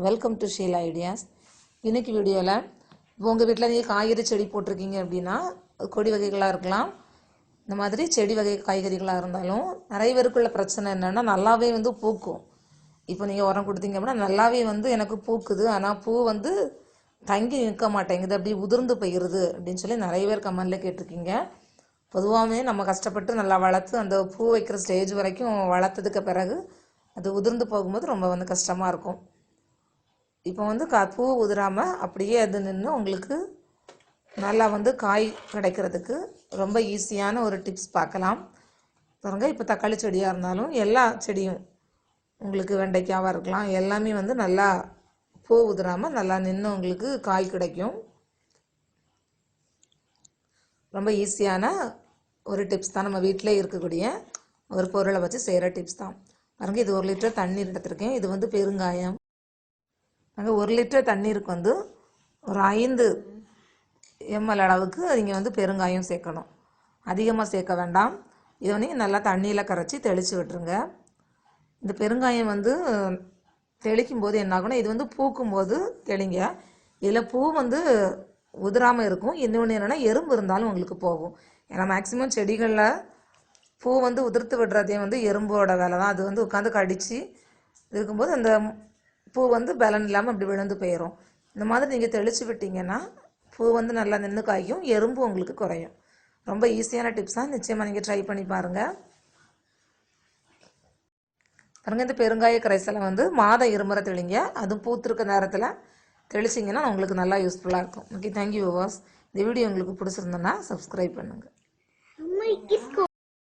Welcome to Sheila ideas இன்னைக்கு வீடியோவில் இப்போ உங்கள் வீட்டில் நீங்கள் காய்கறி செடி போட்டிருக்கீங்க அப்படின்னா கொடி வகைகளாக இருக்கலாம். இந்த மாதிரி செடி வகை காய்கறிகளாக இருந்தாலும் நிறைய பேருக்குள்ள பிரச்சனை என்னென்னா நல்லாவே வந்து பூக்கும். இப்போ நீங்கள் உரம் கொடுத்தீங்க அப்படின்னா நல்லாவே வந்து எனக்கு பூக்குது. ஆனால் பூ வந்து தங்கி நிற்க மாட்டேங்குது. அப்படி உதிர்ந்து போயிடுது அப்படின்னு சொல்லி நிறைய பேர் கமெண்டில் கேட்டிருக்கீங்க. பொதுவாகவே நம்ம கஷ்டப்பட்டு நல்லா வளர்த்து அந்த பூ வைக்கிற ஸ்டேஜ் வரைக்கும் வளர்த்ததுக்கு பிறகு அது உதிர்ந்து போகும்போது ரொம்ப வந்து கஷ்டமாக இருக்கும். இப்போ வந்து கா பூ உதிராமல் அப்படியே அது நின்று உங்களுக்கு நல்லா வந்து காய் கிடைக்கிறதுக்கு ரொம்ப ஈஸியான ஒரு டிப்ஸ் பார்க்கலாம். பாருங்க இப்போ தக்காளி செடியாக இருந்தாலும் எல்லா செடியும் உங்களுக்கு வெண்டைக்காவாக இருக்கலாம். எல்லாமே வந்து நல்லா பூ உதிராமல் நல்லா நின்று உங்களுக்கு காய் கிடைக்கும். ரொம்ப ஈஸியான ஒரு டிப்ஸ் தான் நம்ம வீட்டிலே இருக்கக்கூடிய ஒரு பொருளை வச்சு செய்கிற டிப்ஸ் தான். பாருங்க இது ஒரு லிட்டர் தண்ணீர் எடுத்திருக்கேன். இது வந்து பெருங்காயம். நாங்கள் ஒரு லிட்டர் தண்ணீருக்கு வந்து ஒரு ஐந்து எம்எல் அளவுக்கு நீங்கள் வந்து பெருங்காயம் சேர்க்கணும். அதிகமாக சேர்க்க வேண்டாம். இதை வந்து நல்லா தண்ணியில் கரைச்சி தெளித்து விட்டுருங்க. இந்த பெருங்காயம் வந்து தெளிக்கும் போது என்ன இது வந்து பூக்கும் போது தெளிங்க. இதில் பூ வந்து உதிராமல் இருக்கும். இன்னொன்று என்னென்னா எறும்பு இருந்தாலும் உங்களுக்கு போகும். ஏன்னா மேக்ஸிமம் செடிகளில் பூ வந்து உதிர்த்து விடுறதே வந்து எறும்போட வேலை தான் அது வந்து உட்காந்து கடித்து இருக்கும்போது அந்த பூ வந்து பலன் இல்லாமல் அப்படி விழுந்து போயிடும் இந்த மாதிரி நீங்கள் தெளித்து விட்டீங்கன்னா பூ வந்து நல்லா நின்று காய்க்கும் எறும்பு உங்களுக்கு குறையும். ரொம்ப ஈஸியான டிப்ஸ் தான். நிச்சயமாக நீங்கள் ட்ரை பண்ணி பாருங்கள் பாருங்கள் இந்த பெருங்காய கரைசலை வந்து மாதம் இருமுறை தெளிங்க. அதுவும் பூத்திருக்க நேரத்தில் தெளிச்சிங்கன்னா உங்களுக்கு நல்லா யூஸ்ஃபுல்லாக இருக்கும். ஓகே தேங்க்யூ விவாஸ் இந்த வீடியோ உங்களுக்கு பிடிச்சிருந்தோன்னா சப்ஸ்கிரைப் பண்ணுங்கள்